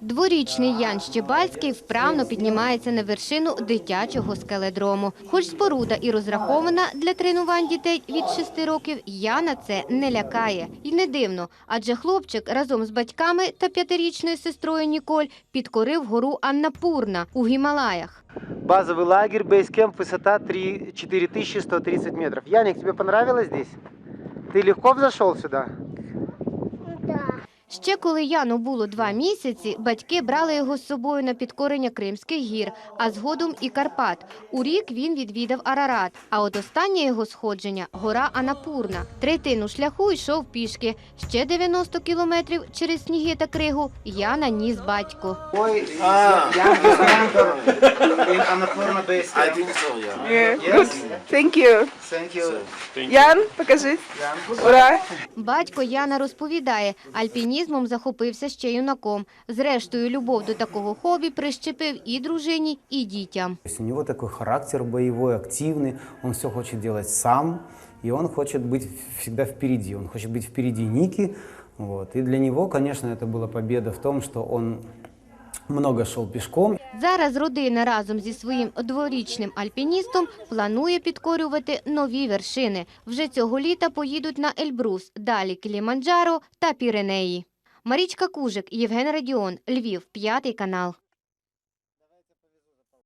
Дворічний Ян Щебальський вправно піднімається на вершину дитячого скеледрому. Хоч споруда і розрахована для тренувань дітей від 6 років, Яна це не лякає. І не дивно, адже хлопчик разом з батьками та п'ятирічною сестрою Ніколь підкорив гору Аннапурна у Гімалаях. Базовый лагерь, бейскемп, высота 3, 4130 метров. Яник, тебе понравилось здесь? Ты легко взошел сюда? Ще коли Яну було два місяці, батьки брали його з собою на підкорення Кримських гір, а згодом і Карпат. У рік він відвідав Арарат. А от останнє його сходження гора Анапурна. Третину шляху йшов пішки. Ще 90 кілометрів через сніги та кригу Яна ніс батько. Ой, А. in Annapurna base I think so, yeah. Yeah, good. Thank you. Thank you. Ян, покажи. Ура. Батько Яна розповідає, альпінізмом захопився ще юнаком. Зрештою, любов до такого хобі прищепив і дружині, і дітям. То есть у него такой характер боевой, активный, он все хочет делать сам, и он хочет быть всегда впереди, он хочет быть впереди Ники. Вот. И для него, конечно, это была победа в том, что он много шел пешком, Зараз родина разом зі своїм дворічним альпіністом планує підкорювати нові вершини. Вже цього літа поїдуть на Ельбрус, далі Кіліманджаро та Піренеї. Марічка Кужик, Євген Радіон, Львів, п'ятий канал.